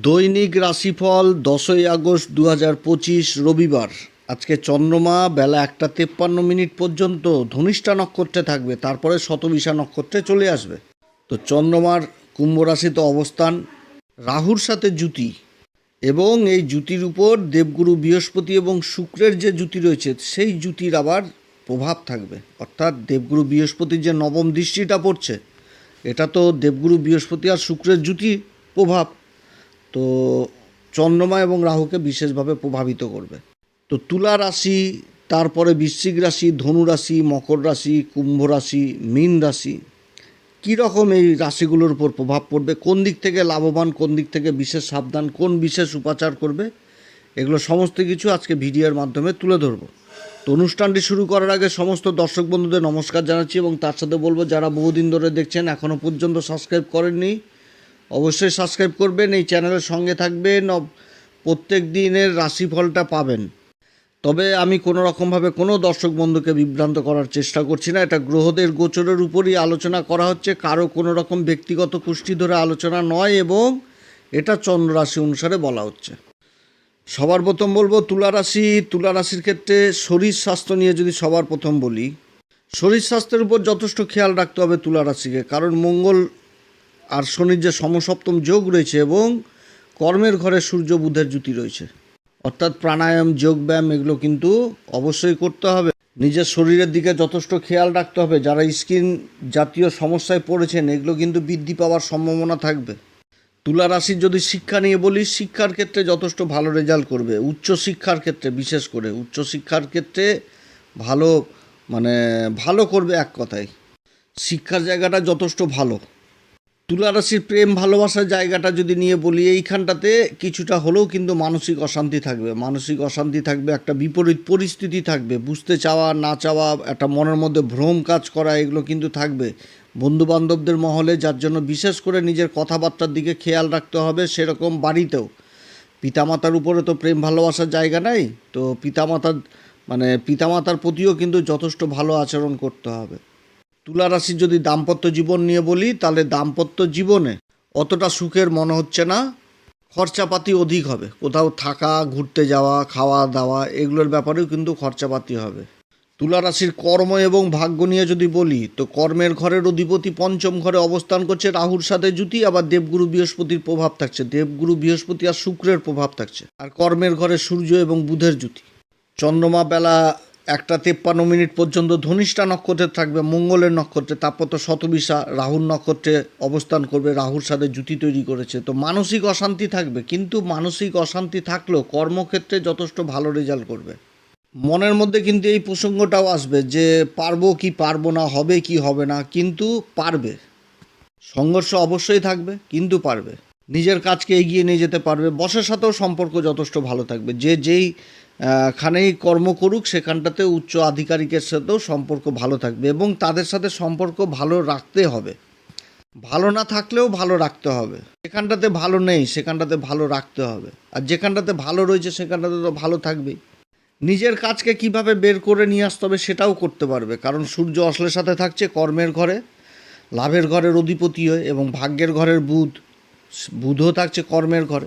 দৈনিক রাশিফল দশই আগস্ট দু হাজার পঁচিশ রবিবার। আজকে চন্দ্রমা বেলা একটা তেপ্পান্ন মিনিট পর্যন্ত ধনিষ্ঠা নক্ষত্রে থাকবে, তারপরে শতবিশা নক্ষত্রে চলে আসবে। তো চন্দ্রমার কুম্ভ রাশিতে অবস্থান, রাহুর সাথে জুতি এবং এই জুতির উপর দেবগুরু বৃহস্পতি এবং শুক্রের যে জুতি রয়েছে, সেই জুতির আবার প্রভাব থাকবে। অর্থাৎ দেবগুরু বৃহস্পতির যে নবম দৃষ্টিটা পড়ছে, এটা তো দেবগুরু বৃহস্পতি আর শুক্রের জুতি প্রভাব। তো চন্দ্রমা এবং রাহুকে বিশেষভাবে প্রভাবিত করবে। তো তুলা রাশি, তারপরে বৃশ্চিক রাশি, ধনু রাশি, মকর রাশি, কুম্ভ রাশি, মীন রাশি, কী রকম এই রাশিগুলোর উপর প্রভাব পড়বে? কোন দিক থেকে লাভবান, কোন দিক থেকে বিশেষ সাবধান, কোন বিশেষ উপাচার করবে? এগুলো সমস্ত কিছু আজকে ভিডিওর মাধ্যমে তুলে ধরবো। তো অনুষ্ঠানটি শুরু করার আগে সমস্ত দর্শক বন্ধুদের নমস্কার জানাচ্ছি এবং তার সাথে বলব, যারা বহুদিন ধরে দেখছেন এখনও পর্যন্ত সাবস্ক্রাইব করেননি অবশ্যই সাবস্ক্রাইব করবেন, এই চ্যানেলের সঙ্গে থাকবেন প্রত্যেক দিনের রাশিফলটা পাবেন। তবে আমি কোনো রকমভাবে কোনো দর্শক বন্ধুকে বিভ্রান্ত করার চেষ্টা করছি না, এটা গ্রহদের গোচরের উপরই আলোচনা করা হচ্ছে, কারও কোনো রকম ব্যক্তিগত কুষ্টি ধরে আলোচনা নয় এবং এটা চন্দ্র রাশি অনুসারে বলা হচ্ছে। সবার প্রথম বলব, তুলা রাশি, তুলা রাশির ক্ষেত্রে শরীর স্বাস্থ্য নিয়ে যদি সবার প্রথম বলি, শরীর স্বাস্থ্যের উপর যথেষ্ট খেয়াল রাখতে হবে তুলা রাশিকে, কারণ মঙ্গল আর শনির যে সমসপ্তম যোগ রয়েছে এবং কর্মের ঘরে সূর্য বুধের জুতি রয়েছে। অর্থাৎ প্রাণায়াম যোগব্যায়াম এগুলো কিন্তু অবশ্যই করতে হবে। নিজের শরীরের দিকে যথেষ্ট খেয়াল রাখতে হবে। যারা স্কিন জাতীয় সমস্যায় পড়েছেন, এগুলো কিন্তু বৃদ্ধি পাওয়ার সম্ভাবনা থাকবে। তুলা রাশির যদি শিক্ষা নিয়ে বলি, শিক্ষার ক্ষেত্রে যথেষ্ট ভালো রেজাল্ট করবে। উচ্চ শিক্ষার ক্ষেত্রে বিশেষ করে, উচ্চ শিক্ষার ক্ষেত্রে ভালো মানে ভালো করবে এক কথায়। শিক্ষার জায়গাটা যথেষ্ট ভালো। তুলা রাশির প্রেম, ভালোবাসার জায়গাটা যদি নিয়ে বলি, এইখানটাতে কিছুটা হলেও কিন্তু মানসিক অশান্তি থাকবে। মানসিক অশান্তি থাকবে, একটা বিপরীত পরিস্থিতি থাকবে। বুঝতে চাওয়া, না চাওয়া, একটা মনের মধ্যে ভ্রম কাজ করা, এগুলো কিন্তু থাকবে। বন্ধু বান্ধবদের মহলে যার জন্য বিশেষ করে নিজের কথাবার্তার দিকে খেয়াল রাখতে হবে সেরকম বাড়িতেও। পিতামাতার উপরে তো প্রেম, ভালোবাসার জায়গা নাই, তো পিতামাতার মানে পিতামাতার প্রতিও কিন্তু যথেষ্ট ভালো আচরণ করতে হবে। তুলা রাশির যদি দাম্পত্য জীবন নিয়ে বলি, তাহলে দাম্পত্য জীবনে অতটা সুখের মনে হচ্ছে না। খরচাপাতি অধিক হবে। কোথাও থাকা, ঘুরতে যাওয়া, খাওয়া দাওয়া, এগুলোর ব্যাপারেও কিন্তু খরচাপাতি হবে। তুলা রাশির কর্ম এবং ভাগ্য নিয়ে যদি বলি, তো কর্মের ঘরের অধিপতি পঞ্চম ঘরে অবস্থান করছে রাহুর সাথে জুতি আবার দেবগুরু বৃহস্পতির প্রভাব থাকছে। দেবগুরু বৃহস্পতি আর শুক্রের প্রভাব থাকছে। আর কর্মের ঘরে সূর্য এবং বুধের জুতি চন্দ্রমা বেলা একটা তেপ্পান্ন মিনিট পর্যন্ত ধনিষ্ঠা নক্ষত্রে থাকবে, মঙ্গলের নক্ষত্রে, তারপর তো শতবিশা রাহুর নক্ষত্রে অবস্থান করবে, রাহুর সাথে জুতি তৈরি করেছে। তো মানসিক অশান্তি থাকবে, কিন্তু মানসিক অশান্তি থাকলেও কর্মক্ষেত্রে যথেষ্ট ভালো রেজাল্ট করবে। মনের মধ্যে কিন্তু এই প্রসঙ্গটাও আসবে যে, পারব কি পারব না, হবে কি হবে না, কিন্তু পারবে। সংঘর্ষ অবশ্যই থাকবে, কিন্তু পারবে। নিজের কাজকে এগিয়ে নিয়ে যেতে পারবে, বসের সাথেও সম্পর্ক যথেষ্ট ভালো থাকবে। যে যেই খানেই কর্ম করুক, সেখানটাতে উচ্চ আধিকারিকের সাথেও সম্পর্ক ভালো থাকবে এবং তাদের সাথে সম্পর্ক ভালো রাখতে হবে। ভালো না থাকলেও ভালো রাখতে হবে। যেখানটাতে ভালো নেই, সেখানটাতে ভালো রাখতে হবে। আর যেখানটাতে ভালো রয়েছে, সেখানটাতে তো ভালো থাকবেই। নিজের কাজকে কীভাবে বের করে নিয়ে আসতে হবে সেটাও করতে পারবে। কারণ সূর্য অশ্লের সাথে থাকছে কর্মের ঘরে, লাভের ঘরের অধিপতি হয়ে এবং ভাগ্যের ঘরের বুধ, বুধও থাকছে কর্মের ঘরে।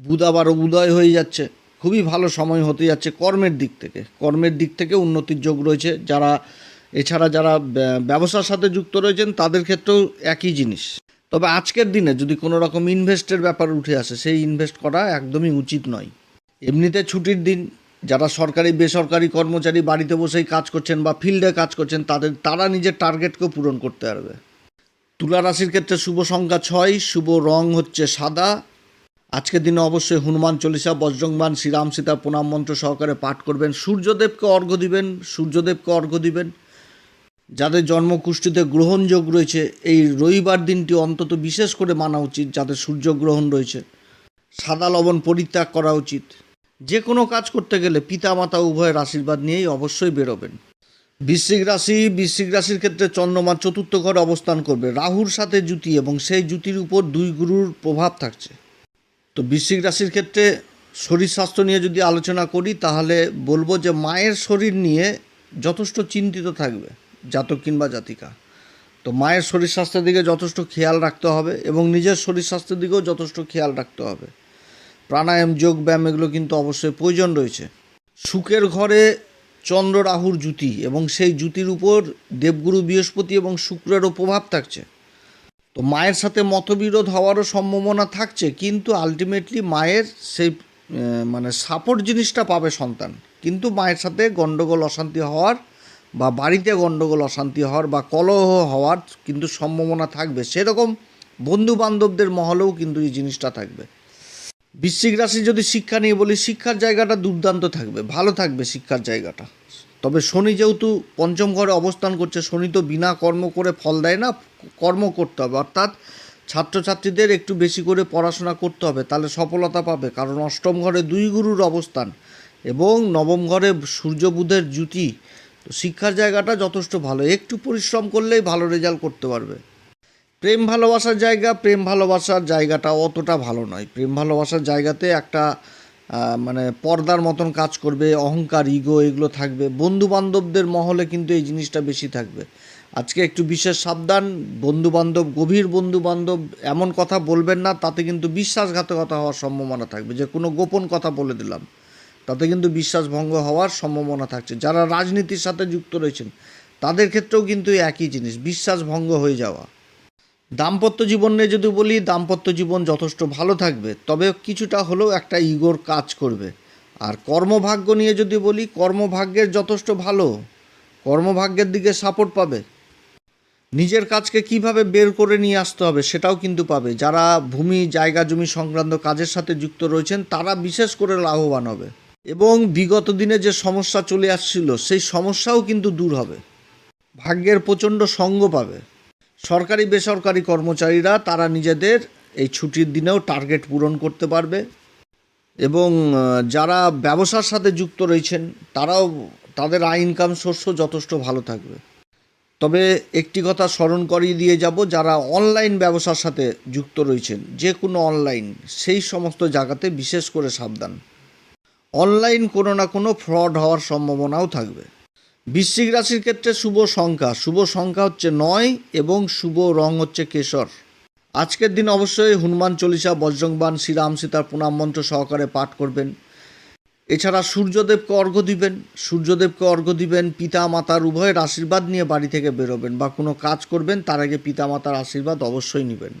বুধ আবার উদয় হয়ে যাচ্ছে। খুবই ভালো সময় হতে যাচ্ছে কর্মের দিক থেকে। কর্মের দিক থেকে উন্নতির যোগ রয়েছে। যারা, এছাড়া যারা ব্যবসার সাথে যুক্ত রয়েছেন, তাদের ক্ষেত্রেও একই জিনিস। তবে আজকের দিনে যদি কোনো রকম ইনভেস্টের ব্যাপার উঠে আসে, সেই ইনভেস্ট করা একদমই উচিত নয়। এমনিতে ছুটির দিন যারা সরকারি, বেসরকারি কর্মচারী বাড়িতে বসেই কাজ করছেন বা ফিল্ডে কাজ করছেন, তাদের, তারা নিজের টার্গেটকেও পূরণ করতে পারবে। তুলা রাশির ক্ষেত্রে শুভ সংখ্যা ছয়, শুভ রং হচ্ছে সাদা আজকের দিনে অবশ্যই হনুমান চল্লিশা বজ্রংবান শ্রীরাম সীতা প্রণাম মন্ত্র সহকারে পাঠ করবেন। সূর্যদেবকে অর্ঘ্য দিবেন, সূর্যদেবকে অর্ঘ্য দিবেন। যাদের জন্মকুষ্ঠিতে গ্রহণযোগ রয়েছে, এই রবিবার দিনটি অন্তত বিশেষ করে মানা উচিত, যাদের সূর্যগ্রহণ রয়েছে। সাদা লবণ পরিত্যাগ করা উচিত। যে কোনো কাজ করতে গেলে পিতা মাতা উভয়ের আশীর্বাদ নিয়েই অবশ্যই বেরোবেন। বৃশ্চিক রাশি, বৃশ্চিক রাশির ক্ষেত্রে চন্দ্রমা চতুর্থ ঘরে অবস্থান করবে। রাহুর সাথে জুতি এবং সেই জুতির উপর দুই গুরুর প্রভাব থাকছে। তো বৃশ্চিক রাশির ক্ষেত্রে শরীর স্বাস্থ্য নিয়ে যদি আলোচনা করি, তাহলে বলব যে মায়ের শরীর নিয়ে যথেষ্ট চিন্তিত থাকবে জাতক কিংবা জাতিকা। তো মায়ের শরীর স্বাস্থ্যের দিকে যথেষ্ট খেয়াল রাখতে হবে এবং নিজের শরীর স্বাস্থ্যের দিকেও যথেষ্ট খেয়াল রাখতে হবে। প্রাণায়াম, যোগ, ব্যায়াম এগুলো কিন্তু অবশ্যই প্রয়োজন রয়েছে। সুখের ঘরে চন্দ্র, রাহুর জুতি এবং সেই জুতির উপর দেবগুরু, বৃহস্পতি এবং শুক্রেরও প্রভাব থাকছে। তো মায়ের সাথে মতবিরোধ হওয়ারও সম্ভাবনা থাকছে, কিন্তু আলটিমেটলি মায়ের সেই মানে সাপোর্ট জিনিসটা পাবে সন্তান। কিন্তু মায়ের সাথে গণ্ডগোল অশান্তি হওয়ার বা বাড়িতে গণ্ডগোল অশান্তি হওয়ার বা কলহ হওয়ার কিন্তু সম্ভাবনা থাকবে। সেরকম বন্ধু বান্ধবদের মহলেও কিন্তু এই জিনিসটা থাকবে। বৃশ্চিক রাশি যদি শিক্ষা নিয়ে বলি, শিক্ষার জায়গাটা দুর্দান্ত থাকবে, ভালো থাকবে শিক্ষার জায়গাটা। তবে শনি যেহেতু পঞ্চম ঘরে অবস্থান করছে, শনি তো বিনা কর্ম করে ফল দেয় না, কর্ম করতে হবে। অর্থাৎ ছাত্রছাত্রীদের একটু বেশি করে পড়াশোনা করতে হবে, তাহলে সফলতা পাবে। কারণ অষ্টম ঘরে দুই গুরুর অবস্থান এবং নবম ঘরে সূর্য বুধের জুতি তো শিক্ষার জায়গাটা যথেষ্ট ভালো। একটু পরিশ্রম করলেই ভালো রেজাল্ট করতে পারবে। প্রেম ভালোবাসার জায়গা, প্রেম ভালোবাসার জায়গাটা অতটা ভালো নয়। প্রেম ভালোবাসার জায়গাতে একটা মানে পর্দার মতন কাজ করবে, অহংকার ইগো এগুলো থাকবে। বন্ধু বান্ধবদের মহলে কিন্তু এই জিনিসটা বেশি থাকবে। আজকে একটু বিশেষ সাবধান বন্ধু বান্ধব গভীর বন্ধু বান্ধব এমন কথা বলবেন না, তাতে কিন্তু বিশ্বাসঘাতকতা হওয়ার সম্ভাবনা থাকবে। যে কোনো গোপন কথা বলে দিলাম, তাতে কিন্তু বিশ্বাস ভঙ্গ হওয়ার সম্ভাবনা থাকছে। যারা রাজনীতির সাথে যুক্ত রয়েছেন, তাদের ক্ষেত্রেও কিন্তু একই জিনিস বিশ্বাস ভঙ্গ হয়ে যাওয়া। দাম্পত্য জীবন নিয়ে যদি বলি, দাম্পত্য জীবন যথেষ্ট ভালো থাকবে, তবে কিছুটা হলেও একটা ইগোর কাজ করবে। আর কর্মভাগ্য নিয়ে যদি বলি, কর্মভাগ্যের যথেষ্ট ভালো। কর্মভাগ্যের দিকে সাপোর্ট পাবে। নিজের কাজকে কীভাবে বের করে নিয়ে আসতে হবে সেটাও কিন্তু পাবে। যারা ভূমি, জায়গা, জমি সংক্রান্ত কাজের সাথে যুক্ত রয়েছেন, তারা বিশেষ করে লাভবান হবে। এবং বিগত দিনে যে সমস্যা চলে আসছিল, সেই সমস্যাও কিন্তু দূর হবে। ভাগ্যের প্রচণ্ড সঙ্গ পাবে। সরকারি বেসরকারি কর্মচারীরা তারা নিজেদের এই ছুটির দিনেও টার্গেট পূরণ করতে পারবে এবং যারা ব্যবসার সাথে যুক্ত রয়েছেন, তারাও তাদের আয় ইনকাম সোর্সও যথেষ্ট ভালো থাকবে। তবে একটি কথা স্মরণ করিয়ে দিয়ে যাব, যারা অনলাইন ব্যবসার সাথে যুক্ত রয়েছেন, যে কোনো অনলাইন সেই সমস্ত জায়গাতে বিশেষ করে সাবধান। অনলাইন কোনো না কোনো ফ্রড হওয়ার সম্ভাবনাও থাকবে। বৃশ্চিক রাশির ক্ষেত্রে শুভ সংখ্যা। শুভ সংখ্যা হচ্ছে নয় এবং শুভ রং হচ্ছে কেশর। আজকের দিন অবশ্যই হনুমান চল্লিশা বজ্রংবান শ্রীরাম সীতার প্রণাম মন্ত্র সহকারে পাঠ করবেন। এছাড়া সূর্যদেবকে অর্ঘ্য দিবেন। সূর্যদেবকে অর্ঘ্য দিবেন পিতা মাতার উভয়ের আশীর্বাদ নিয়ে বাড়ি থেকে বেরোবেন বা কোনো কাজ করবেন, তার আগে পিতা মাতার আশীর্বাদ অবশ্যই নেবেন।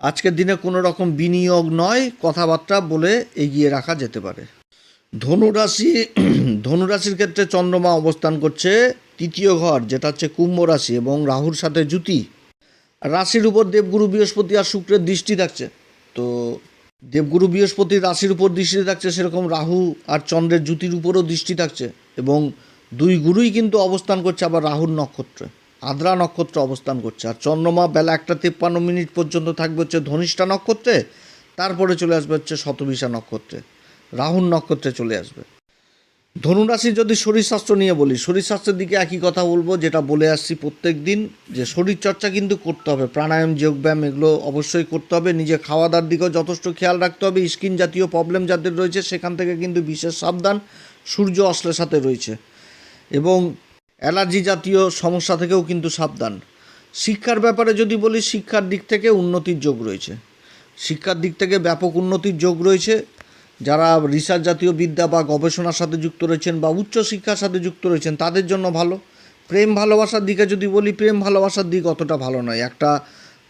আজকের দিনে কোনো রকম বিনিয়োগ নয়, কথাবার্তা বলে এগিয়ে রাখা যেতে পারে। ধনুরাশি, ধনুরাশির ক্ষেত্রে চন্দ্রমা অবস্থান করছে তৃতীয় ঘর, যেটা হচ্ছে কুম্ভ রাশি এবং রাহুর সাথে জুতি রাশির উপর দেবগুরু বৃহস্পতি আর শুক্রের দৃষ্টি থাকছে। তো দেবগুরু বৃহস্পতি রাশির উপর দৃষ্টি থাকছে, সেরকম রাহু আর চন্দ্রের জুতির উপরও দৃষ্টি থাকছে এবং দুই গুরুই কিন্তু অবস্থান করছে আবার রাহুর নক্ষত্রে, আদ্রা নক্ষত্র অবস্থান করছে। আর চন্দ্রমা বেলা একটা তিপ্পান্ন মিনিট পর্যন্ত থাকবে হচ্ছে ধনিষ্ঠা নক্ষত্রে, তারপরে চলে আসবে হচ্ছে শতবিশা নক্ষত্রে। রাহুর নক্ষত্রে চলে আসবে। ধনুরাশি যদি শরীরস্বাস্থ্য নিয়ে বলি শরীরস্বাস্থ্যের দিকে একই কথা বলব, যেটা বলে আসছি প্রত্যেক দিন, যে শরীরচর্চা কিন্তু করতে হবে। প্রাণায়াম, যোগব্যায়াম এগুলো অবশ্যই করতে হবে। নিজে খাওয়া দাওয়ার দিকেও যথেষ্ট খেয়াল রাখতে হবে। স্কিন জাতীয় প্রবলেম যাদের রয়েছে, সেখান থেকে কিন্তু বিশেষ সাবধান সূর্য অস্ত্রের সাথে রয়েছে। এবং অ্যালার্জি জাতীয় সমস্যা থেকেও কিন্তু সাবধান। শিক্ষার ব্যাপারে যদি বলি, শিক্ষার দিক থেকে উন্নতির যোগ রয়েছে। শিক্ষার দিক থেকে ব্যাপক উন্নতির যোগ রয়েছে। যারা রিসার্চ জাতীয় বিদ্যা বা গবেষণার সাথে যুক্ত রয়েছেন বা উচ্চ শিক্ষার সাথে যুক্ত রয়েছেন, তাদের জন্য ভালো। প্রেম ভালোবাসার দিকে যদি বলি, প্রেম ভালোবাসার দিক অতটা ভালো নয়। একটা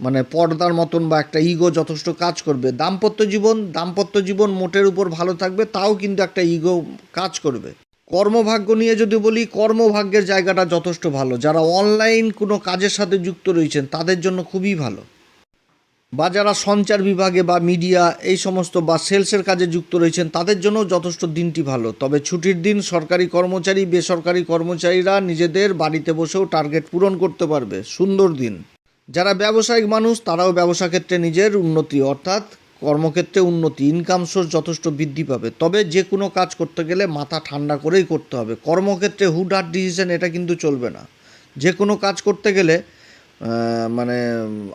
মানে পর্দার মতন বা একটা ইগো যথেষ্ট কাজ করবে। দাম্পত্য জীবন দাম্পত্য জীবন মোটের উপর ভালো থাকবে, তাও কিন্তু একটা ইগো কাজ করবে। কর্মভাগ্য নিয়ে যদি বলি, কর্মভাগ্যের জায়গাটা যথেষ্ট ভালো। যারা অনলাইন কোনো কাজের সাথে যুক্ত রয়েছেন, তাদের জন্য খুবই ভালো। বা যারা সঞ্চার বিভাগে বা মিডিয়া এই সমস্ত বা সেলসের কাজে যুক্ত রয়েছেন, তাদের জন্য যথেষ্ট দিনটি ভালো। তবে ছুটির দিন সরকারি কর্মচারী, বেসরকারি কর্মচারীরা নিজেদের বাড়িতে বসেও টার্গেট পূরণ করতে পারবে। সুন্দর দিন। যারা ব্যবসায়িক মানুষ, তারাও ব্যবসা ক্ষেত্রে নিজের উন্নতি, অর্থাৎ কর্মক্ষেত্রে উন্নতি ইনকাম সোর্স যথেষ্ট বৃদ্ধি পাবে। তবে যে কোনো কাজ করতে গেলে মাথা ঠান্ডা করেই করতে হবে। কর্মক্ষেত্রে হুটহাট ডিসিশন এটা কিন্তু চলবে না। যে কোনো কাজ করতে গেলে মানে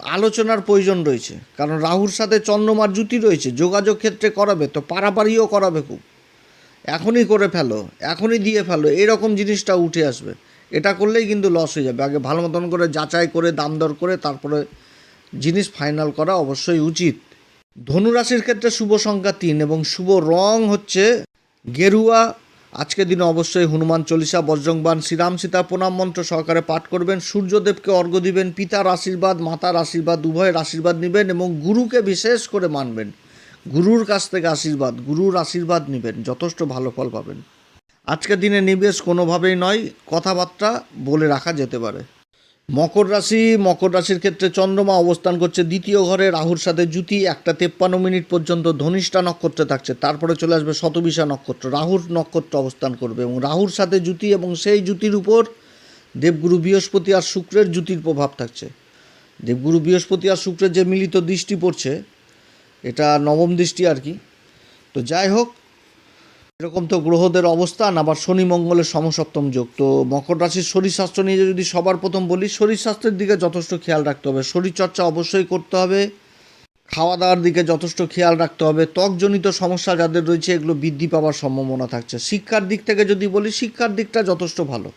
আলোচনার প্রয়োজন রয়েছে। কারণ রাহুর সাথে চন্দ্রমার জুতি রয়েছে, যোগাযোগ ক্ষেত্রে করাবে, তো পারাপারিও করাবে খুব। এখনই করে ফেলো, এখনই দিয়ে ফেলো, এরকম জিনিসটা উঠে আসবে। এটা করলেই কিন্তু লস হয়ে যাবে। আগে ভালো মতন করে যাচাই করে, দাম দর করে, তারপরে জিনিস ফাইনাল করা অবশ্যই উচিত। ধনুরাশির ক্ষেত্রে শুভ সংখ্যা তিন এবং শুভ রং হচ্ছে গেরুয়া আজকের দিনে অবশ্যই হনুমান চল্লিশা বজ্রংবান শ্রীরাম সীতা প্রণাম মন্ত্র সহকারে পাঠ করবেন। সূর্যদেবকে অর্ঘ্য দিবেন, পিতার আশীর্বাদ, মাতার আশীর্বাদ, উভয়ের আশীর্বাদ নেবেন এবং গুরুকে বিশেষ করে মানবেন। গুরুর কাছ থেকে আশীর্বাদ, গুরুর আশীর্বাদ নেবেন, যথেষ্ট ভালো ফল পাবেন। আজকের দিনে নিবেশ কোনোভাবেই নয়, কথাবার্তা বলে রাখা যেতে পারে। মকর রাশি, মকর রাশির ক্ষেত্রে চন্দ্রমা অবস্থান করছে দ্বিতীয় ঘরে, রাহুর সাথে জুতি একটা তেপ্পান্ন মিনিট পর্যন্ত ধনিষ্ঠা নক্ষত্রে থাকছে, তারপরে চলে আসবে শতবিশা নক্ষত্র, রাহুর নক্ষত্র অবস্থান করবে এবং রাহুর সাথে জুতি এবং সেই জুতির উপর দেবগুরু বৃহস্পতি আর শুক্রের জুতির প্রভাব থাকছে। দেবগুরু বৃহস্পতি আর শুক্রের যে মিলিত দৃষ্টি পড়ছে, এটা নবম দৃষ্টি আর কি। তো যাই হোক এরকম তো গ্রহদের অবস্থান, আবার শনি মঙ্গলের সমসপ্তম যোগ। তো মকর রাশির শরীর স্বাস্থ্য নিয়ে যদি সবার প্রথম বলি, শরীর স্বাস্থ্যের দিকে যথেষ্ট খেয়াল রাখতে হবে। শরীরচর্চা অবশ্যই করতে হবে, খাওয়া দাওয়ার দিকে যথেষ্ট খেয়াল রাখতে হবে। ত্বকজনিত সমস্যা যাদের রয়েছে, এগুলো বৃদ্ধি পাওয়ার সম্ভাবনা থাকছে। শিক্ষার দিক থেকে যদি বলি, শিক্ষার দিকটা যথেষ্ট ভালো।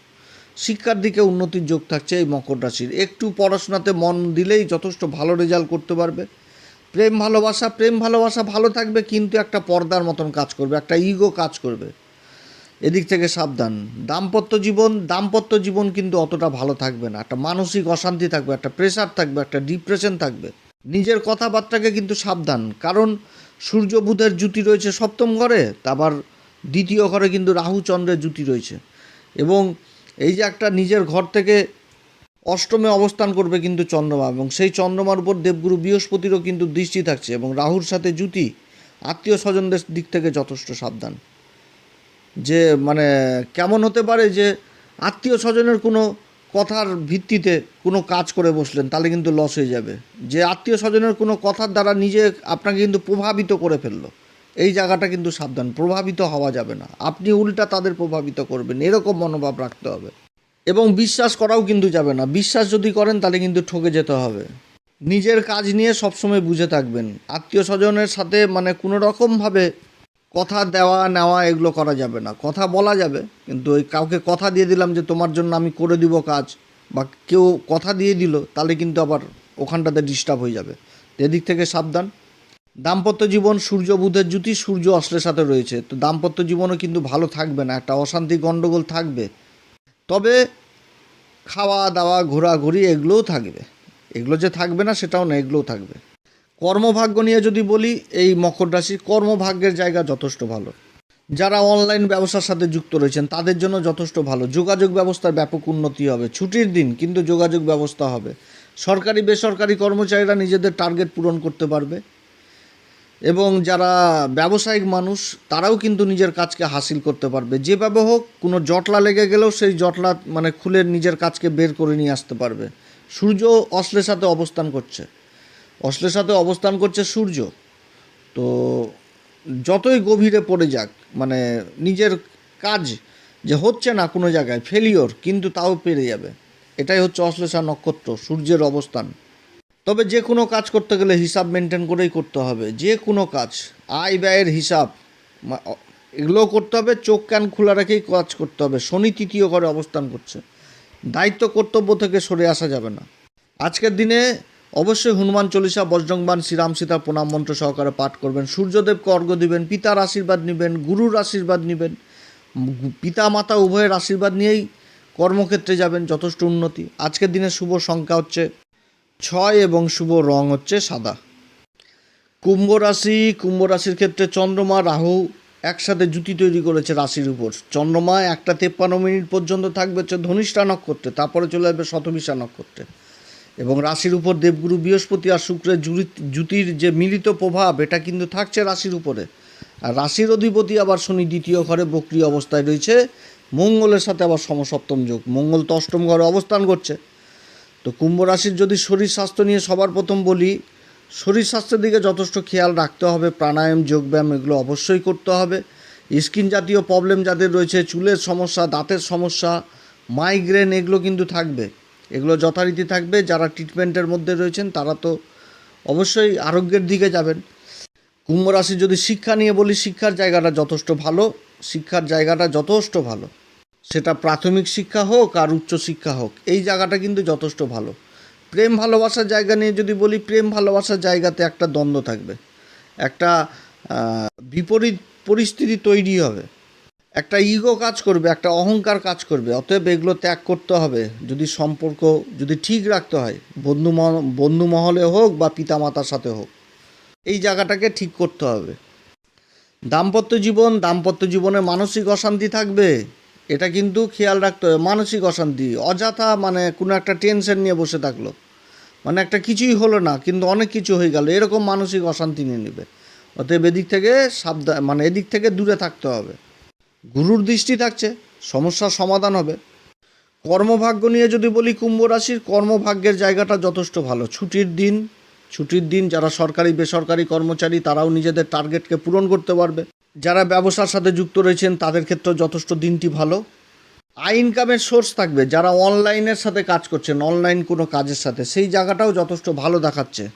শিক্ষার দিকে উন্নতির যোগ থাকছে এই মকর রাশির। একটু পড়াশোনাতে মন দিলেই যথেষ্ট ভালো রেজাল্ট করতে পারবে। প্রেম ভালোবাসা প্রেম ভালোবাসা ভালো থাকবে, কিন্তু একটা পর্দার মতন কাজ করবে, একটা ইগো কাজ করবে। এদিক থেকে সাবধান। দাম্পত্য জীবন দাম্পত্য জীবন কিন্তু অতটা ভালো থাকবে না। একটা মানসিক অশান্তি থাকবে, একটা প্রেশার থাকবে, একটা ডিপ্রেশন থাকবে। নিজের কথাবার্তাকে কিন্তু সাবধান। কারণ সূর্য বুধের জুতি রয়েছে সপ্তম ঘরে আবার দ্বিতীয় ঘরে কিন্তু রাহু চন্দ্রের জুতি রয়েছে। এবং এই যে একটা নিজের ঘর থেকে অষ্টমে অবস্থান করবে কিন্তু চন্দ্রমা এবং সেই চন্দ্রমার উপর দেবগুরু বৃহস্পতিরও কিন্তু দৃষ্টি থাকছে এবং রাহুর সাথে জুতি আত্মীয় স্বজনদের দিক থেকে যথেষ্ট সাবধান। যে মানে কেমন হতে পারে যে আত্মীয় স্বজনের কোনো কথার ভিত্তিতে কোনো কাজ করে বসলেন, তাহলে কিন্তু লস হয়ে যাবে। যে আত্মীয় স্বজনের কোনো কথার দ্বারা নিজে আপনাকে কিন্তু প্রভাবিত করে ফেলল, এই জায়গাটা কিন্তু সাবধান, প্রভাবিত হওয়া যাবে না। আপনি উল্টা তাদের প্রভাবিত করবেন, এরকম মনোভাব রাখতে হবে। এবং বিশ্বাস করাও কিন্তু যাবে না। বিশ্বাস যদি করেন, তাহলে কিন্তু ঠকে যেতে হবে। নিজের কাজ নিয়ে সবসময় বুঝে থাকবেন। আত্মীয় স্বজনের সাথে মানে কোনো রকমভাবে কথা দেওয়া, নেওয়া এগুলো করা যাবে না। কথা বলা যাবে, কিন্তু ওই কাউকে কথা দিয়ে দিলাম যে, তোমার জন্য আমি করে দিব কাজ, বা কেউ কথা দিয়ে দিল, তাহলে কিন্তু আবার ওখানটাতে ডিস্টার্ব হয়ে যাবে। এদিক থেকে সাবধান। দাম্পত্য জীবন সূর্য, বুধের জ্যোতি সূর্য, অস্ত্রের সাথে রয়েছে। তো দাম্পত্য জীবনও কিন্তু ভালো থাকবে না। একটা অশান্তি গণ্ডগোল থাকবে। তবে খাওয়া দাওয়া ঘোরাঘুরি এগুলোও থাকবে। এগুলো যে থাকবে না সেটাও না, এগুলোও থাকবে। কর্মভাগ্য নিয়ে যদি বলি, এই মকর রাশি কর্মভাগ্যের জায়গা যথেষ্ট ভালো। যারা অনলাইন ব্যবসার সাথে যুক্ত রয়েছেন, তাদের জন্য যথেষ্ট ভালো। যোগাযোগ ব্যবস্থার ব্যাপক উন্নতি হবে। ছুটির দিন কিন্তু যোগাযোগ ব্যবস্থা হবে। সরকারি বেসরকারি কর্মচারীরা নিজেদের টার্গেট পূরণ করতে পারবে। এবং যারা ব্যবসায়িক মানুষ, তারাও কিন্তু নিজের কাজকে হাসিল করতে পারবে। যেভাবে হোক, কোনো জটলা লেগে গেলেও সেই জটলা মানে খুলে নিজের কাজকে বের করে নিয়ে আসতে পারবে। সূর্য অশ্লের সাথে অবস্থান করছে। অশ্লের সাথে অবস্থান করছে সূর্য। তো যতই গভীরে পড়ে যাক মানে নিজের কাজ যে হচ্ছে না কোনো জায়গায় ফেলিওর কিন্তু তাও পেরে যাবে। এটাই হচ্ছে অশ্লেষা নক্ষত্র, সূর্যের অবস্থান। তবে যে কোনো কাজ করতে গেলে হিসাব মেনটেন করেই করতে হবে। যে কোনো কাজ, আয় ব্যয়ের হিসাব এগুলোও করতে হবে, চোখ কান খোলা রেখেই কাজ করতে হবে। শনি তৃতীয় ঘরে অবস্থান করছে। দায়িত্ব কর্তব্য থেকে সরে আসা যাবে না। আজকের দিনে অবশ্যই হনুমান চল্লিশা বজ্রংবান শ্রীরাম সীতা প্রণাম মন্ত্র সহকারে পাঠ করবেন। সূর্যদেবকে অর্ঘ্য দিবেন, পিতার আশীর্বাদ নেবেন, গুরুর আশীর্বাদ নেবেন। পিতা, মাতা উভয়ের আশীর্বাদ নিয়েই কর্মক্ষেত্রে যাবেন যথেষ্ট উন্নতি। আজকের দিনে শুভ সংখ্যা হচ্ছে ছয় এবং শুভ রং হচ্ছে সাদা। কুম্ভ রাশি, কুম্ভ রাশির ক্ষেত্রে চন্দ্রমা, রাহু একসাথে জুতি তৈরি করেছে রাশির উপর। চন্দ্রমা একটা তেপ্পান্ন মিনিট পর্যন্ত থাকবে হচ্ছে ধনিষ্ঠা নক্ষত্রে, তারপরে চলে আসবে শতবিশা নক্ষত্রে। এবং রাশির উপর দেবগুরু বৃহস্পতি আর শুক্রের জুতির যে মিলিত প্রভাব, এটা কিন্তু থাকছে রাশির উপরে। আর রাশির অধিপতি আবার শনি দ্বিতীয় ঘরে বক্রি অবস্থায় রয়েছে। মঙ্গলের সাথে আবার সমসপ্তম যোগ। মঙ্গল তো অষ্টম ঘরে অবস্থান করছে। তো কুম্ভ রাশির যদি শরীর স্বাস্থ্য নিয়ে সবার প্রথম বলি, শরীর স্বাস্থ্যের দিকে যথেষ্ট খেয়াল রাখতে হবে, প্রাণায়াম, যোগব্যায়াম এগুলো অবশ্যই করতে হবে। স্কিন জাতীয় প্রবলেম যাদের রয়েছে, চুলের সমস্যা, দাঁতের সমস্যা মাইগ্রেন এগুলো কিন্তু থাকবে। এগুলো যথারীতি থাকবে, যারা ট্রিটমেন্টের মধ্যে রয়েছেন তারা তো অবশ্যই আরোগ্যের দিকে যাবেন। কুম্ভ রাশি যদি শিক্ষা নিয়ে বলি, শিক্ষার জায়গাটা যথেষ্ট ভালো, শিক্ষার জায়গাটা যথেষ্ট ভালো। সেটা প্রাথমিক শিক্ষা হোক আর উচ্চ শিক্ষা হোক, এই জায়গাটা কিন্তু যথেষ্ট ভালো। প্রেম ভালোবাসার জায়গা নিয়ে যদি বলি, প্রেম ভালোবাসার জায়গাতে একটা দ্বন্দ্ব থাকবে। একটা বিপরীত পরিস্থিতি তৈরি হবে। একটা ইগো কাজ করবে, একটা অহংকার কাজ করবে, অতএব এগুলো ত্যাগ করতে হবে। যদি সম্পর্ক যদি ঠিক রাখতে হয়, বন্ধু বন্ধু মহলে হোক বা পিতামাতার সাথে হোক, এই জায়গাটাকে ঠিক করতে হবে। দাম্পত্য জীবন, দাম্পত্য জীবনে মানসিক অশান্তি থাকবে। এটা কিন্তু খেয়াল রাখতে হবে, মানসিক অশান্তি, অযথা মানে কোনো একটা টেনশন নিয়ে বসে থাকল। মানে একটা কিছুই হলো না, কিন্তু অনেক কিছু হয়ে গেল, এরকম মানসিক অশান্তি নিয়ে নেবে। অতএব এদিক থেকে সাবধান মানে এদিক থেকে দূরে থাকতে হবে। গুরুর দৃষ্টি থাকছে, সমস্যার সমাধান হবে। কর্মভাগ্য নিয়ে যদি বলি কুম্ভ রাশির, কর্মভাগ্যের জায়গাটা যথেষ্ট ভালো। ছুটির দিন ছুটির দিন যারা সরকারি, বেসরকারি কর্মচারী, তারাও নিজেদের টার্গেটকে পূরণ করতে পারবে। যারা ব্যবসার সাথে যুক্ত রয়েছেন, তাদের ক্ষেত্রে যথেষ্ট দিনটি ভালো। আই ইনকামের সোর্স থাকবে, যারা অনলাইনের সাথে কাজ করছেন অনলাইন কোনো কাজের সাথে, সেই জায়গাটাও যথেষ্ট ভালো দেখাচ্ছে।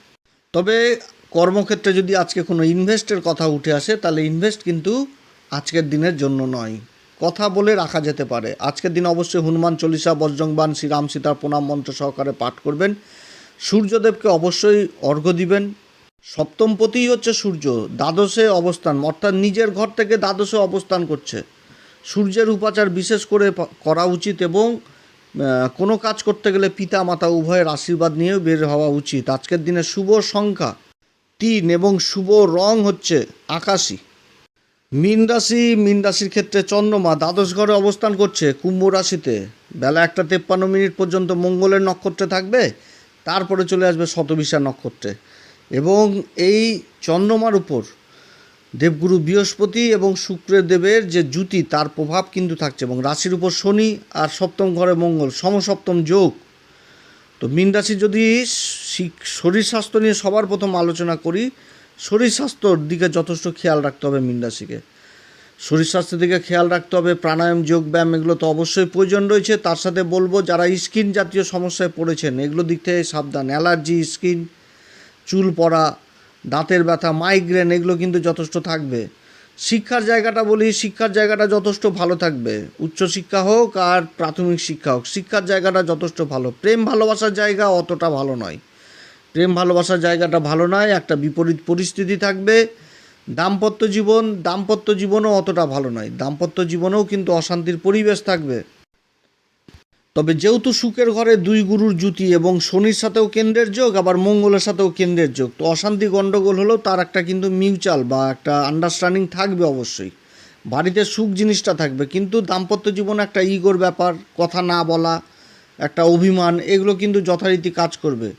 তবে কর্মক্ষেত্রে যদি আজকে কোনো ইনভেস্টের কথা উঠে আসে, তাহলে ইনভেস্ট কিন্তু আজকের দিনের জন্য নয়। কথা বলে রাখা যেতে পারে। আজকের দিন অবশ্যই হনুমান চল্লিশা বজ্রংবান শ্রীরাম সীতার প্রণাম মন্ত্র সহকারে পাঠ করবেন। সূর্যদেবকে অবশ্যই অর্ঘ্য দিবেন। সপ্তমপতিই হচ্ছে সূর্য, দ্বাদশে অবস্থান, অর্থাৎ নিজের ঘর থেকে দ্বাদশে অবস্থান করছে। সূর্যের উপাচার বিশেষ করে করা উচিত এবং কোনো কাজ করতে গেলে পিতা, মাতা উভয়ের আশীর্বাদ নিয়েও বের হওয়া উচিত। আজকের দিনে শুভ সংখ্যা তিন এবং শুভ রং হচ্ছে আকাশি। মীন রাশি, মীন রাশির ক্ষেত্রে চন্দ্রমা দ্বাদশ ঘরে অবস্থান করছে কুম্ভ রাশিতে। বেলা একটা তেপ্পান্ন মিনিট পর্যন্ত মঙ্গলের নক্ষত্রে থাকবে, তারপরে চলে আসবে শতবিশা নক্ষত্রে। এবং এই চন্দ্রমার উপর দেবগুরু বৃহস্পতি এবং শুক্রের দেবের যে জুতি তার প্রভাব কিন্তু থাকছে এবং রাশির উপর শনি আর সপ্তম ঘরে মঙ্গল, সমসপ্তম যোগ। তো মীন রাশি যদি শরীর স্বাস্থ্য নিয়ে সবার প্রথম আলোচনা করি, শরীর স্বাস্থ্যর দিকে যথেষ্ট খেয়াল রাখতে হবে মীন রাশিকে। শরীর স্বাস্থ্যের দিকে খেয়াল রাখতে হবে, প্রাণায়াম, যোগ, ব্যায়াম, এগুলো তো অবশ্যই প্রয়োজন রয়েছে। তার সাথে বলব, যারা স্কিন জাতীয় সমস্যায় পড়েছেন, এগুলো দিক থেকে সাবধান। অ্যালার্জি, স্কিন চুল পড়া, দাঁতের ব্যথা মাইগ্রেন এগুলো কিন্তু যথেষ্ট থাকবে। শিক্ষার জায়গাটা বলি, শিক্ষার জায়গাটা যথেষ্ট ভালো থাকবে। উচ্চশিক্ষা হোক আর প্রাথমিক শিক্ষা হোক, শিক্ষার জায়গাটা যথেষ্ট ভালো। প্রেম ভালোবাসার জায়গা অতটা ভালো নয়। প্রেম ভালোবাসার জায়গাটা ভালো নয়, একটা বিপরীত পরিস্থিতি থাকবে। দাম্পত্য জীবন, দাম্পত্য জীবনও অতটা ভালো নয়। দাম্পত্য জীবনেও কিন্তু অশান্তির পরিবেশ থাকবে। তবে যেহেতু সুখের ঘরে দুই গুরুর জুতি এবং শনির সাথেও কেন্দ্রের যোগ, আবার মঙ্গলের সাথেও কেন্দ্রের যোগ, তো অশান্তি গণ্ডগোল হলেও তার একটা কিন্তু মিউচুয়াল বা একটা আন্ডারস্ট্যান্ডিং থাকবে অবশ্যই। বাড়িতে সুখ জিনিসটা থাকবে, কিন্তু দাম্পত্য জীবনে একটা ইগোর ব্যাপার, কথা না বলা, একটা অভিমান, এগুলো কিন্তু যথারীতি কাজ করবে।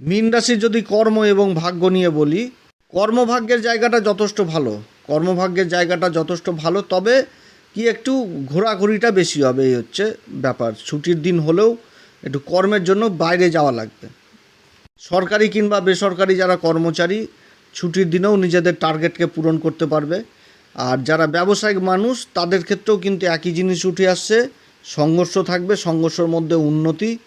মীন রাশির যদি কর্ম এবং ভাগ্য নিয়ে বলি, কর্মভাগ্যের জায়গাটা যথেষ্ট ভালো। কর্মভাগ্যের জায়গাটা যথেষ্ট ভালো, তবে কি একটু ঘোরাঘুরিটা বেশি হবে, এই হচ্ছে ব্যাপার। ছুটির দিন হলেও একটু কর্মের জন্য বাইরে যাওয়া লাগবে। সরকারি কিংবা বেসরকারি যারা কর্মচারী, ছুটির দিনেও নিজেদের টার্গেটকে পূরণ করতে পারবে। আর যারা ব্যবসায়িক মানুষ, তাদের ক্ষেত্রেও কিন্তু একই জিনিস উঠে আসছে। সংঘর্ষ থাকবে, সংঘর্ষের মধ্যে উন্নতি।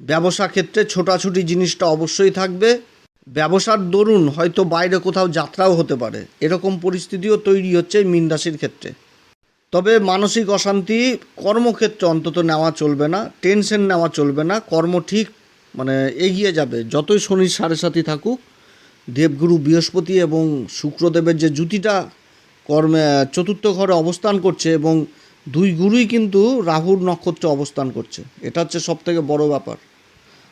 ব্যবসা ক্ষেত্রে ছোটাছুটি জিনিসটা অবশ্যই থাকবে। ব্যবসার দরুন হয়তো বাইরে কোথাও যাত্রাও হতে পারে। এরকম পরিস্থিতিও তৈরি হচ্ছে মীন ক্ষেত্রে। তবে মানসিক অশান্তি, কর্মক্ষেত্রে অন্তত নেওয়া চলবে না, টেনশন নেওয়া চলবে না, কর্ম ঠিক মানে এগিয়ে যাবে। যতই শনির সাড়ে সাথী থাকুক, দেবগুরু বৃহস্পতি এবং শুক্রদেবের যে জুতিটা কর্মে, চতুর্থ ঘরে অবস্থান করছে এবং দুই গুরুই কিন্তু রাহুর নক্ষত্রে অবস্থান করছে, এটা হচ্ছে সবথেকে বড় ব্যাপার।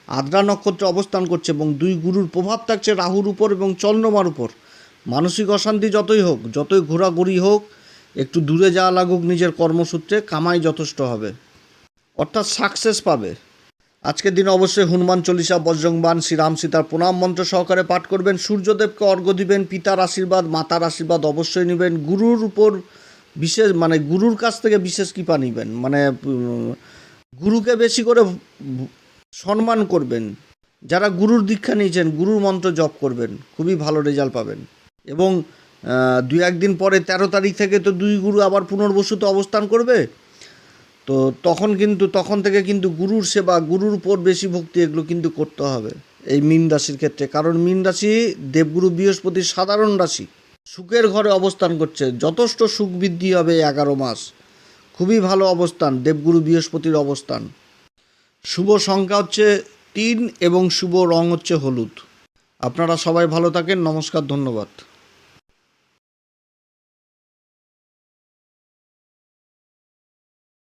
আদ্রা নক্ষত্রে অবস্থান করছে এবং দুই গুরুর প্রভাব থাকছে রাহুর উপর এবং চন্দ্রমার উপর। মানসিক অশান্তি যতই হোক, যতই ঘোরাঘুরি হোক একটু দূরে যাওয়া লাগুক নিজের কর্মসূত্রে, কামাই যথেষ্ট হবে। অর্থাৎ সাকসেস পাবে। আজকের দিন অবশ্যই হনুমান চল্লিশা বজ্রংবান শ্রীরাম সীতার প্রণাম মন্ত্র সহকারে পাঠ করবেন। সূর্যদেবকে অর্ঘ্য দিবেন, পিতার আশীর্বাদ, মাতার আশীর্বাদ অবশ্যই নেবেন। গুরুর উপর বিশেষ মানে গুরুর কাছ থেকে বিশেষ কৃপা নেবেন। মানে গুরুকে বেশি করে সম্মান করবেন। যারা গুরুর দীক্ষা নিয়েছেন, গুরুর মন্ত্র জপ করবেন। খুবই ভালো রেজাল্ট পাবেন। এবং দুই একদিন পরে তেরো তারিখ থেকে তো দুই গুরু আবার পুনর্বসুতে অবস্থান করবে। তো তখন কিন্তু, তখন থেকে কিন্তু গুরুর সেবা, গুরুর উপর বেশি ভক্তি এগুলো কিন্তু করতে হবে এই মীন রাশির ক্ষেত্রে। কারণ মীন রাশি দেবগুরু বৃহস্পতির সাধারণ রাশি। সুখের ঘরে অবস্থান করছে। যথেষ্ট সুখ বৃদ্ধি হবে এগারো মাস। খুবই ভালো অবস্থান দেবগুরু বৃহস্পতির অবস্থান। শুভ সংখ্যা হচ্ছে তিন এবং শুভ রং হচ্ছে হলুদ। আপনারা সবাই ভালো থাকেন। নমস্কার, ধন্যবাদ।